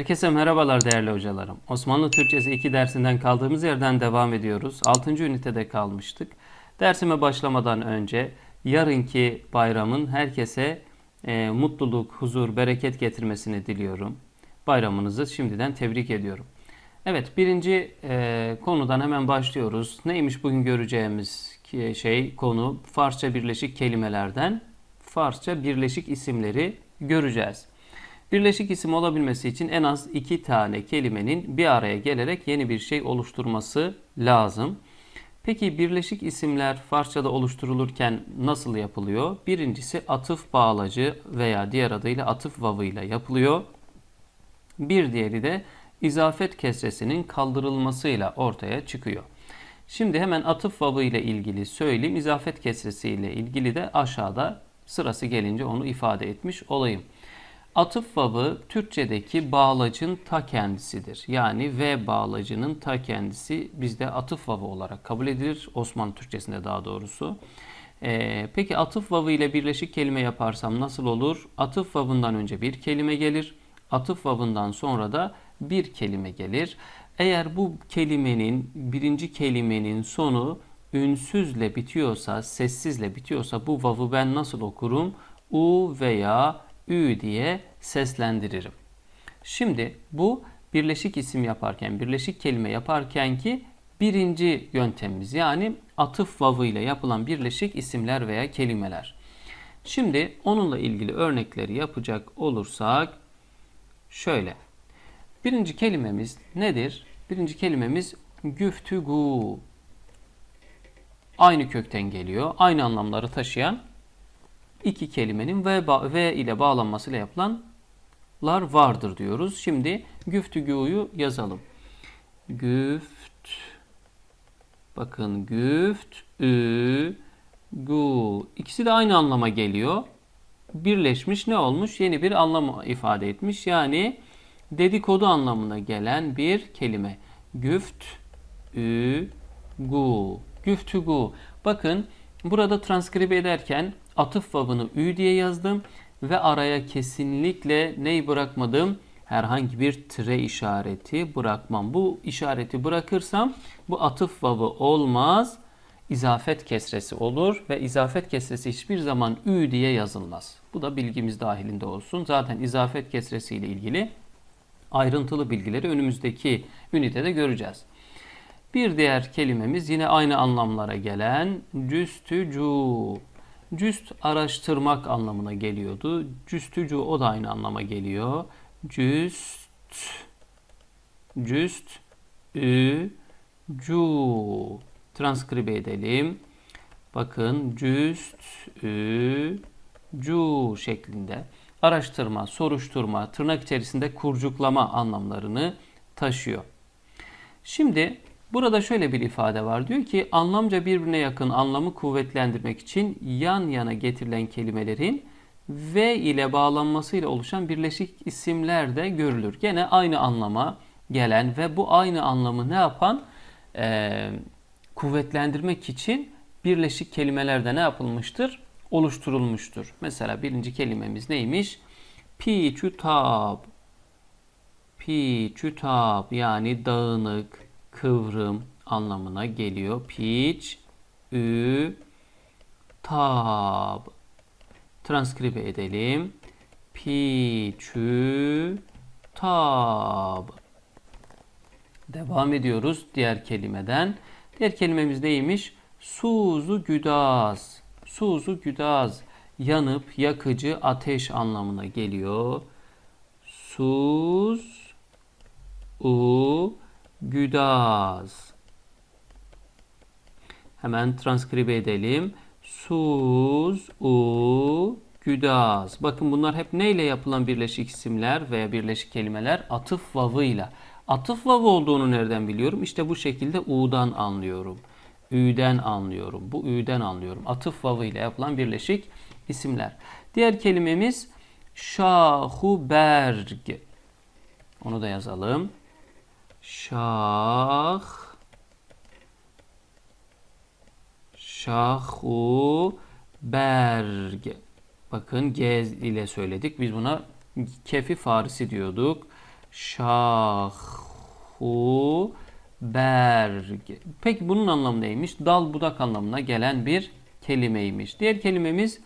Herkese merhabalar değerli hocalarım. Osmanlı Türkçesi 2 dersinden kaldığımız yerden devam ediyoruz. 6. ünitede kalmıştık. Dersime başlamadan önce yarınki bayramın herkese e, mutluluk, huzur, bereket getirmesini diliyorum. Bayramınızı şimdiden tebrik ediyorum. Evet birinci e, konudan hemen başlıyoruz. Neymiş bugün göreceğimiz şey konu Farsça birleşik kelimelerden Farsça birleşik isimleri göreceğiz. Birleşik isim olabilmesi için en az iki tane kelimenin bir araya gelerek yeni bir şey oluşturması lazım. Peki birleşik isimler Farsçada oluşturulurken nasıl yapılıyor? Birincisi atıf bağlacı veya diğer adıyla atıf vavıyla yapılıyor. Bir diğeri de izafet kesresinin kaldırılmasıyla ortaya çıkıyor. Şimdi hemen atıf vavı ile ilgili söyleyeyim. İzafet kesresi ile ilgili de aşağıda sırası gelince onu ifade etmiş olayım. Atıf vavı Türkçedeki bağlacın ta kendisidir. Yani ve bağlacının ta kendisi bizde atıf vavı olarak kabul edilir. Osmanlı Türkçesinde daha doğrusu. Ee, peki atıf vavı ile birleşik kelime yaparsam nasıl olur? Atıf vavından önce bir kelime gelir. Atıf vavından sonra da bir kelime gelir. Eğer bu kelimenin birinci kelimenin sonu ünsüzle bitiyorsa, sessizle bitiyorsa bu vavı ben nasıl okurum? U veya Ü diye seslendiririm. Şimdi bu birleşik isim yaparken, birleşik kelime yaparken ki birinci yöntemimiz yani atıf vavı ile yapılan birleşik isimler veya kelimeler. Şimdi onunla ilgili örnekleri yapacak olursak şöyle. Birinci kelimemiz nedir? Birinci kelimemiz güftügu. Aynı kökten geliyor. Aynı anlamları taşıyan iki kelimenin ve, ve ile bağlanmasıyla yapılanlar vardır diyoruz. Şimdi güftüguyu yazalım. Güft bakın güft ü gu ikisi de aynı anlama geliyor. Birleşmiş ne olmuş? Yeni bir anlam ifade etmiş. Yani dedikodu anlamına gelen bir kelime. Güft ü gu. Güftügu. Bakın burada transkribe ederken atıf vavını ü diye yazdım ve araya kesinlikle neyi bırakmadım? Herhangi bir tire işareti bırakmam. Bu işareti bırakırsam bu atıf vavı olmaz. İzafet kesresi olur ve izafet kesresi hiçbir zaman ü diye yazılmaz. Bu da bilgimiz dahilinde olsun. Zaten izafet kesresi ile ilgili ayrıntılı bilgileri önümüzdeki ünitede göreceğiz. Bir diğer kelimemiz yine aynı anlamlara gelen cüstücu. Cüst araştırmak anlamına geliyordu. Cüstücu o da aynı anlama geliyor. Cüst cüst ü cu transkribe edelim. Bakın cüst ü cu şeklinde araştırma, soruşturma, tırnak içerisinde kurcuklama anlamlarını taşıyor. Şimdi burada şöyle bir ifade var. Diyor ki anlamca birbirine yakın anlamı kuvvetlendirmek için yan yana getirilen kelimelerin ve ile bağlanmasıyla oluşan birleşik isimler de görülür. Gene aynı anlama gelen ve bu aynı anlamı ne yapan? Ee, kuvvetlendirmek için birleşik kelimelerde ne yapılmıştır? Oluşturulmuştur. Mesela birinci kelimemiz neymiş? Pi çutab. Pi çutab yani dağınık, kıvrım anlamına geliyor. Piç, ü, tab. Transkribe edelim. Pi, çü, tab. Devam ediyoruz diğer kelimeden. Diğer kelimemiz neymiş? Suzu güdaz. Suzu güdaz. Yanıp yakıcı ateş anlamına geliyor. Suz u güdaz. Hemen transkribe edelim. Suz u güdaz. Bakın bunlar hep neyle yapılan birleşik isimler veya birleşik kelimeler? Atıf vavıyla. Atıf vavı olduğunu nereden biliyorum? İşte bu şekilde u'dan anlıyorum. Ü'den anlıyorum. Bu ü'den anlıyorum. Atıf vavı ile yapılan birleşik isimler. Diğer kelimemiz şahuberg. Onu da yazalım. Şah Şahu berg. Bakın G ile söyledik. Biz buna kefi farisi diyorduk. Şahu berg. Peki bunun anlamı neymiş? Dal budak anlamına gelen bir kelimeymiş. Diğer kelimemiz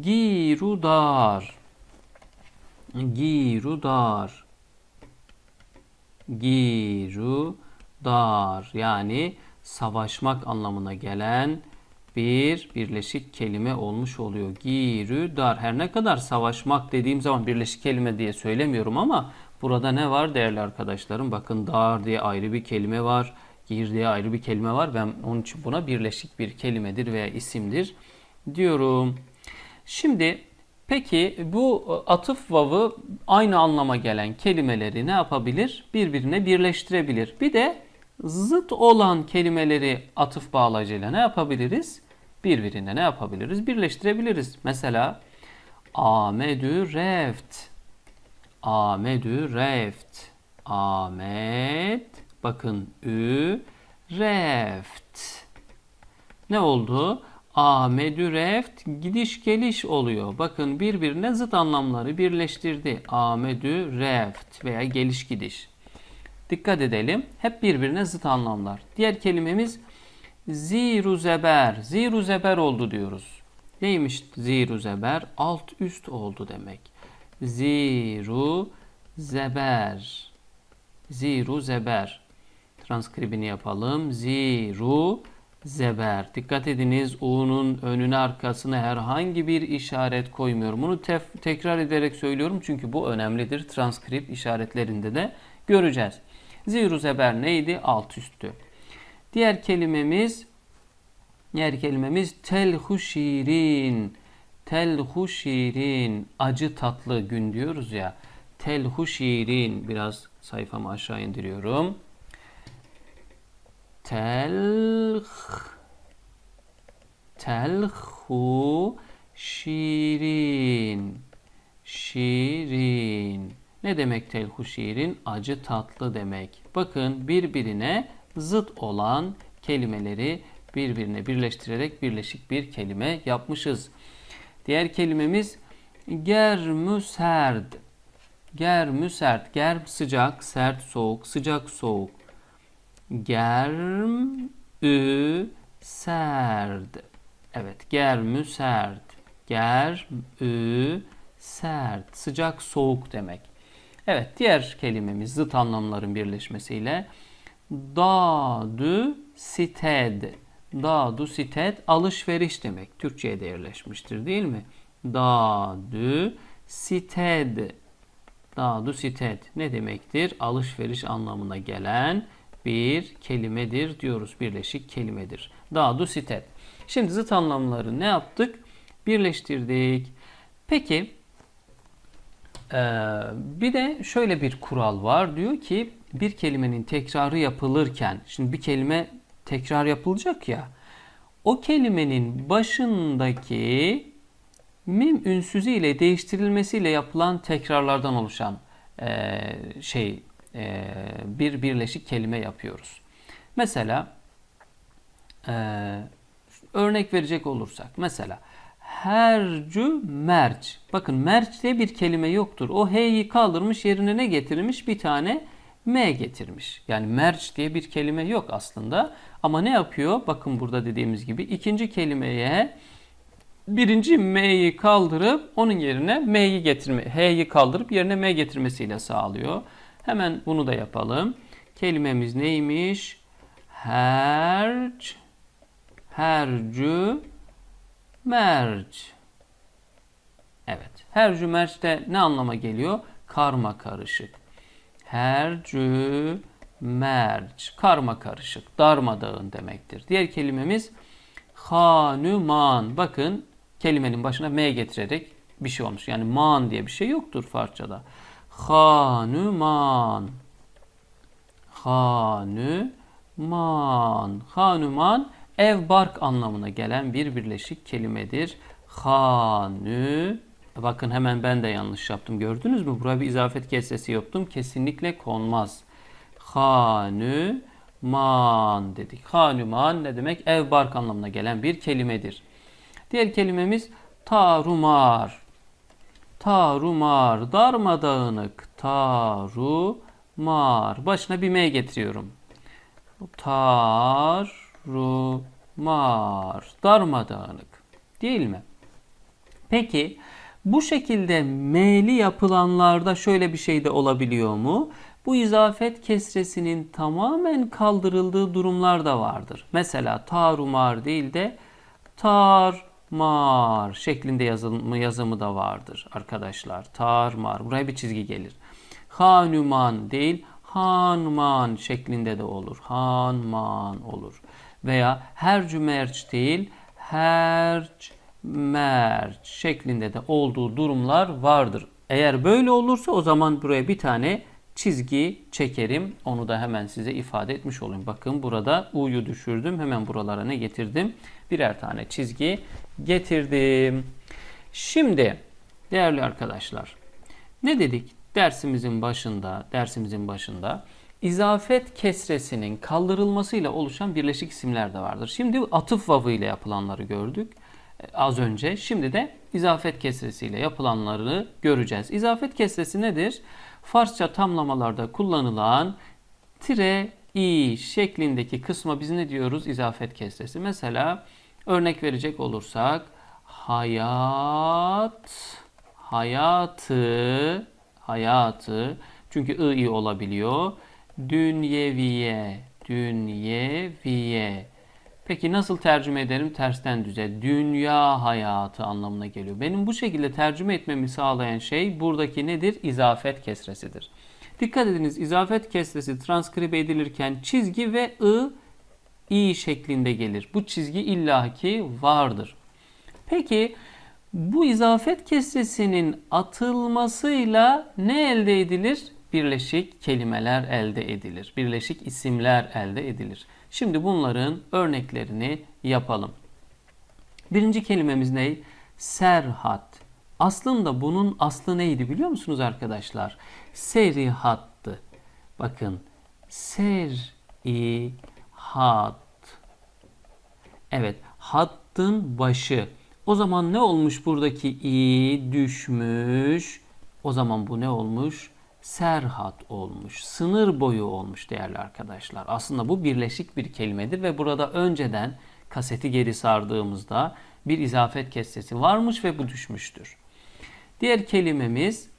girudar. Girudar. Girudar yani savaşmak anlamına gelen bir birleşik kelime olmuş oluyor. Girudar. Her ne kadar savaşmak dediğim zaman birleşik kelime diye söylemiyorum ama burada ne var değerli arkadaşlarım? Bakın dar diye ayrı bir kelime var. Gir diye ayrı bir kelime var. Ben onun için buna birleşik bir kelimedir veya isimdir diyorum. Şimdi peki bu atıf vavı aynı anlama gelen kelimeleri ne yapabilir? Birbirine birleştirebilir. Bir de zıt olan kelimeleri atıf bağlacıyla ne yapabiliriz? Birbirine ne yapabiliriz? Birleştirebiliriz. Mesela Amedü reft. Amedü reft. Ahmet bakın ü reft. Ne oldu? Amedü reft gidiş geliş oluyor. Bakın birbirine zıt anlamları birleştirdi. Amedü reft veya geliş gidiş. Dikkat edelim. Hep birbirine zıt anlamlar. Diğer kelimemiz ziru zeber. Ziru zeber oldu diyoruz. Neymiş ziru zeber? Alt üst oldu demek. Ziru zeber. Ziru. Transkribini yapalım. Ziru. Dikkat ediniz U'nun önüne arkasına herhangi bir işaret koymuyorum. Bunu tef- tekrar ederek söylüyorum çünkü bu önemlidir. Transkript işaretlerinde de göreceğiz. Ziru zeber neydi? Alt üstü. Diğer kelimemiz diğer kelimemiz telhu şirin. Telhu şirin. Acı tatlı gün diyoruz ya. Telhu şirin. Biraz sayfamı aşağı indiriyorum. Telh Telhu şirin. Şirin. Ne demek telhu şirin? Acı tatlı demek. Bakın birbirine zıt olan kelimeleri birbirine birleştirerek birleşik bir kelime yapmışız. Diğer kelimemiz germü serd. Germü sert. Germ sıcak, sert soğuk, sıcak soğuk. Germ ü serd. Evet, germü sert. Germ ü sert. Sıcak soğuk demek. Evet, diğer kelimemiz zıt anlamların birleşmesiyle dadu sited. Dadu sited alışveriş demek. Türkçe'ye de yerleşmiştir değil mi? Dadu sited. Dadu sited ne demektir? Alışveriş anlamına gelen bir kelimedir diyoruz. Birleşik kelimedir. Dadu sited. Şimdi zıt anlamları ne yaptık? Birleştirdik. Peki ee, bir de şöyle bir kural var. Diyor ki bir kelimenin tekrarı yapılırken, şimdi bir kelime tekrar yapılacak ya, o kelimenin başındaki mim ünsüzü ile değiştirilmesiyle yapılan tekrarlardan oluşan e, şey bir birleşik kelime yapıyoruz. Mesela e, örnek verecek olursak, mesela hercü merc. Bakın merc diye bir kelime yoktur. O h'yi kaldırmış yerine ne getirmiş? Bir tane m getirmiş. Yani merc diye bir kelime yok aslında. Ama ne yapıyor? Bakın burada dediğimiz gibi ikinci kelimeye birinci m'yi kaldırıp onun yerine m'yi getirme, h'yi kaldırıp yerine m getirmesiyle sağlıyor. Hemen bunu da yapalım. Kelimemiz neymiş? Herc, hercü, merc. Evet. Hercü merc de ne anlama geliyor? Karma karışık. Hercü merc. Karma karışık. Darmadağın demektir. Diğer kelimemiz hanuman. Bakın kelimenin başına m getirerek bir şey olmuş. Yani man diye bir şey yoktur Farsçada. Hanuman. Hanuman. Hanuman ev bark anlamına gelen bir birleşik kelimedir. Hanü Bakın hemen ben de yanlış yaptım. Gördünüz mü? Buraya bir izafet kesresi yaptım. Kesinlikle konmaz. Hanü man dedik. Hanüman ne demek? Ev bark anlamına gelen bir kelimedir. Diğer kelimemiz tarumar. Tarumar, darmadağınık, Tarumar. Başına bir M getiriyorum. Tarumar. Darmadağınık. Değil mi? Peki bu şekilde M'li yapılanlarda şöyle bir şey de olabiliyor mu? Bu izafet kesresinin tamamen kaldırıldığı durumlar da vardır. Mesela tarumar değil de tarmar şeklinde yazılımı, yazımı da vardır arkadaşlar. Tarmar. Buraya bir çizgi gelir. Hanuman değil hanman şeklinde de olur. Hanman olur. Veya hercümerç değil herc merç şeklinde de olduğu durumlar vardır. Eğer böyle olursa o zaman buraya bir tane çizgi çekerim. Onu da hemen size ifade etmiş olayım. Bakın burada U'yu düşürdüm. Hemen buralara ne getirdim? Birer tane çizgi getirdim. Şimdi değerli arkadaşlar ne dedik? Dersimizin başında, dersimizin başında izafet kesresinin kaldırılmasıyla oluşan birleşik isimler de vardır. Şimdi atıf vavı ile yapılanları gördük az önce. Şimdi de izafet kesresiyle yapılanları göreceğiz. İzafet kesresi nedir? Farsça tamlamalarda kullanılan tire i şeklindeki kısma biz ne diyoruz? İzafet kesresi. Mesela örnek verecek olursak hayat hayatı hayatı çünkü i, i olabiliyor. Dünyeviye dünyeviye Peki nasıl tercüme ederim? Tersten düze. Dünya hayatı anlamına geliyor. Benim bu şekilde tercüme etmemi sağlayan şey buradaki nedir? İzafet kesresidir. Dikkat ediniz izafet kesresi transkribe edilirken çizgi ve ı i şeklinde gelir. Bu çizgi illaki vardır. Peki bu izafet kesresinin atılmasıyla ne elde edilir? Birleşik kelimeler elde edilir. Birleşik isimler elde edilir. Şimdi bunların örneklerini yapalım. Birinci kelimemiz ne? Serhat. Aslında bunun aslı neydi biliyor musunuz arkadaşlar? Serihattı. Bakın. Serihat. Evet. Hattın başı. O zaman ne olmuş buradaki i düşmüş. O zaman bu ne olmuş? serhat olmuş, sınır boyu olmuş değerli arkadaşlar. Aslında bu birleşik bir kelimedir ve burada önceden kaseti geri sardığımızda bir izafet kesresi varmış ve bu düşmüştür. Diğer kelimemiz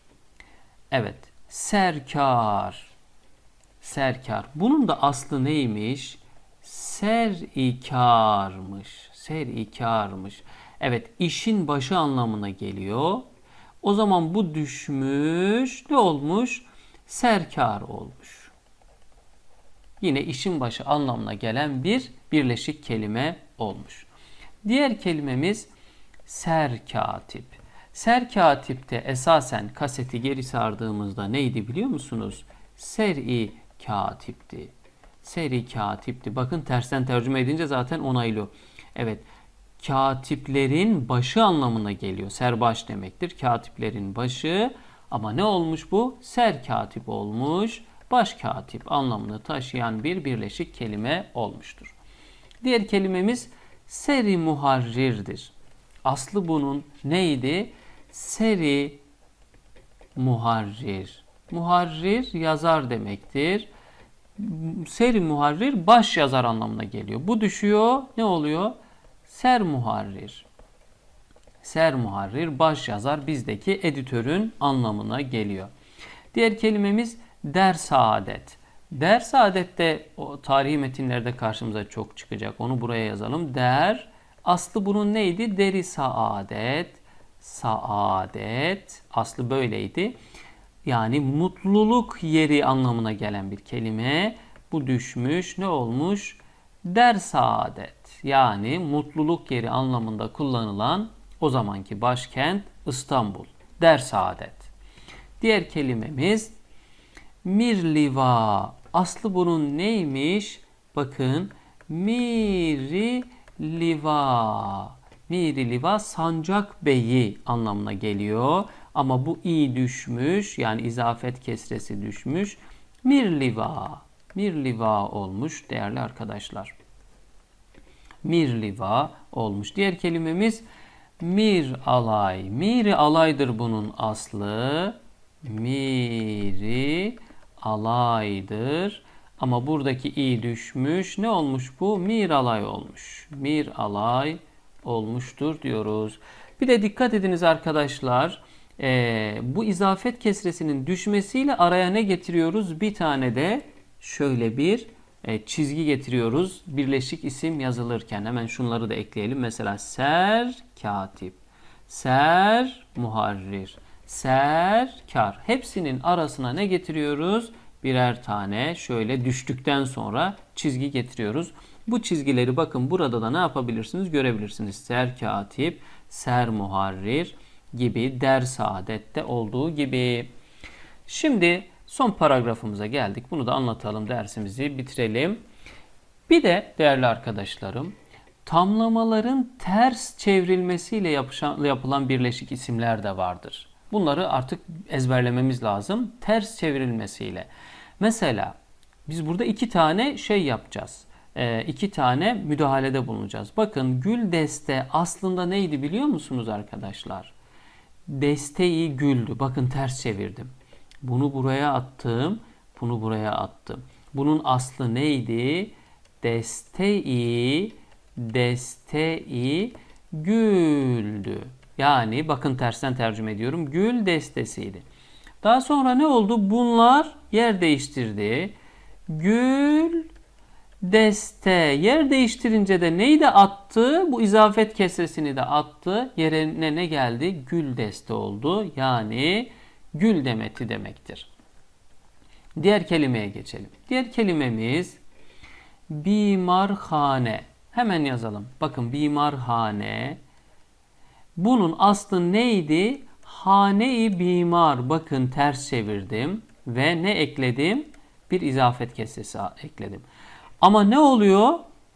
evet serkar. Serkar. Bunun da aslı neymiş? Serikarmış. Serikarmış. Evet işin başı anlamına geliyor. O zaman bu düşmüş ne olmuş? Serkar olmuş. Yine işin başı anlamına gelen bir birleşik kelime olmuş. Diğer kelimemiz serkatip. Serkatipte esasen kaseti geri sardığımızda neydi biliyor musunuz? Seri katipti. Seri katipti. Bakın tersten tercüme edince zaten onaylıyor. Evet katiplerin başı anlamına geliyor. Serbaş demektir. Katiplerin başı ama ne olmuş bu? Ser katip olmuş. Baş katip anlamını taşıyan bir birleşik kelime olmuştur. Diğer kelimemiz seri muharrirdir. Aslı bunun neydi? Seri muharrir. Muharrir yazar demektir. Seri muharrir baş yazar anlamına geliyor. Bu düşüyor ne oluyor? Ser muharrir. Ser muharrir baş yazar bizdeki editörün anlamına geliyor. Diğer kelimemiz der saadet. Der saadette o tarihi metinlerde karşımıza çok çıkacak. Onu buraya yazalım. Der aslı bunun neydi? Deri saadet. Saadet aslı böyleydi. Yani mutluluk yeri anlamına gelen bir kelime. Bu düşmüş. Ne olmuş? Der saadet yani mutluluk yeri anlamında kullanılan o zamanki başkent İstanbul. Der Saadet. Diğer kelimemiz Mirliva. Aslı bunun neymiş? Bakın Miri Liva. Miri Liva sancak beyi anlamına geliyor. Ama bu i düşmüş yani izafet kesresi düşmüş. Mirliva. Mirliva olmuş değerli arkadaşlar mirliva olmuş. Diğer kelimemiz mir alay. Miri alaydır bunun aslı. Miri alaydır. Ama buradaki i düşmüş. Ne olmuş bu? Mir alay olmuş. Mir alay olmuştur diyoruz. Bir de dikkat ediniz arkadaşlar. Ee, bu izafet kesresinin düşmesiyle araya ne getiriyoruz? Bir tane de şöyle bir e, çizgi getiriyoruz. Birleşik isim yazılırken. Hemen şunları da ekleyelim. Mesela ser katip, ser muharrir, ser kar. Hepsinin arasına ne getiriyoruz? Birer tane şöyle düştükten sonra çizgi getiriyoruz. Bu çizgileri bakın burada da ne yapabilirsiniz görebilirsiniz. Ser katip, ser muharrir gibi der saadette olduğu gibi. Şimdi son paragrafımıza geldik. Bunu da anlatalım dersimizi bitirelim. Bir de değerli arkadaşlarım tamlamaların ters çevrilmesiyle yapışan, yapılan birleşik isimler de vardır. Bunları artık ezberlememiz lazım. Ters çevrilmesiyle. Mesela biz burada iki tane şey yapacağız. Ee, iki tane müdahalede bulunacağız. Bakın gül deste aslında neydi biliyor musunuz arkadaşlar? Desteği güldü. Bakın ters çevirdim. Bunu buraya attım. Bunu buraya attım. Bunun aslı neydi? Desteği desteği güldü. Yani bakın tersten tercüme ediyorum. Gül destesiydi. Daha sonra ne oldu? Bunlar yer değiştirdi. Gül deste yer değiştirince de neyi de attı? Bu izafet kesresini de attı. Yerine ne geldi? Gül deste oldu. Yani gül demeti demektir. Diğer kelimeye geçelim. Diğer kelimemiz bimarhane. Hemen yazalım. Bakın bimarhane. Bunun aslı neydi? Hane-i bimar. Bakın ters çevirdim. Ve ne ekledim? Bir izafet kesresi ekledim. Ama ne oluyor?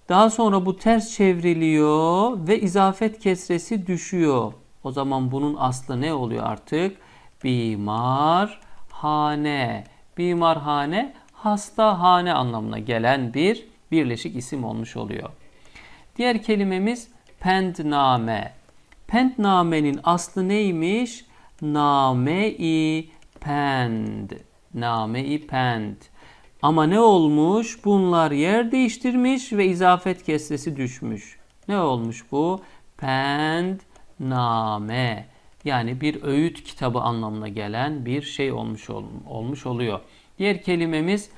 Daha sonra bu ters çevriliyor ve izafet kesresi düşüyor. O zaman bunun aslı ne oluyor artık? Bimarhane. Bimarhane hastahane anlamına gelen bir birleşik isim olmuş oluyor. Diğer kelimemiz pendname. Pendname'nin aslı neymiş? Name-i pend. Name-i pend. Ama ne olmuş? Bunlar yer değiştirmiş ve izafet kesresi düşmüş. Ne olmuş bu? Pendname. Yani bir öğüt kitabı anlamına gelen bir şey olmuş olmuş oluyor. Diğer kelimemiz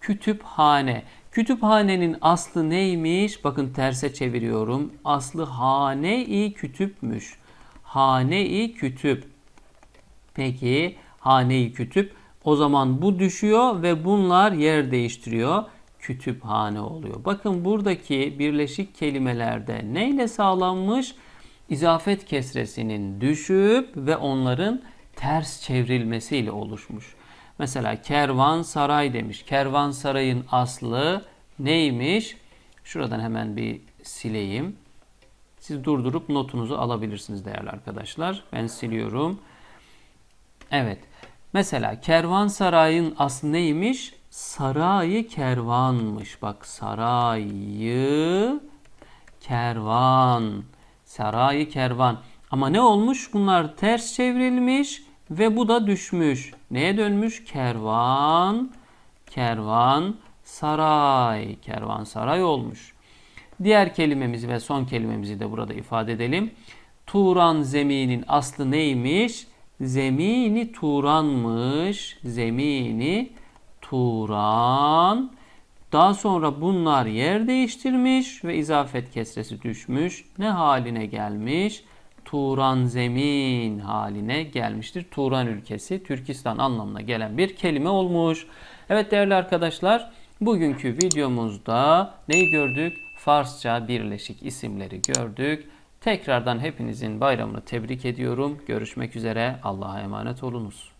kütüphane. Kütüphanenin aslı neymiş? Bakın terse çeviriyorum. Aslı hane-i kütüpmüş. Hane-i kütüp. Peki hane-i kütüp. O zaman bu düşüyor ve bunlar yer değiştiriyor. Kütüphane oluyor. Bakın buradaki birleşik kelimelerde neyle sağlanmış? İzafet kesresinin düşüp ve onların ters çevrilmesiyle oluşmuş. Mesela kervansaray demiş. Kervansarayın aslı neymiş? Şuradan hemen bir sileyim. Siz durdurup notunuzu alabilirsiniz değerli arkadaşlar. Ben siliyorum. Evet. Mesela kervansarayın aslı neymiş? Sarayı kervanmış. Bak sarayı kervan. Sarayı kervan. Ama ne olmuş? Bunlar ters çevrilmiş ve bu da düşmüş. Neye dönmüş? Kervan, kervan, saray. Kervan saray olmuş. Diğer kelimemizi ve son kelimemizi de burada ifade edelim. Turan zeminin aslı neymiş? Zemini Turan'mış. Zemini Turan. Daha sonra bunlar yer değiştirmiş ve izafet kesresi düşmüş. Ne haline gelmiş? Turan zemin haline gelmiştir. Turan ülkesi Türkistan anlamına gelen bir kelime olmuş. Evet değerli arkadaşlar bugünkü videomuzda neyi gördük? Farsça birleşik isimleri gördük. Tekrardan hepinizin bayramını tebrik ediyorum. Görüşmek üzere. Allah'a emanet olunuz.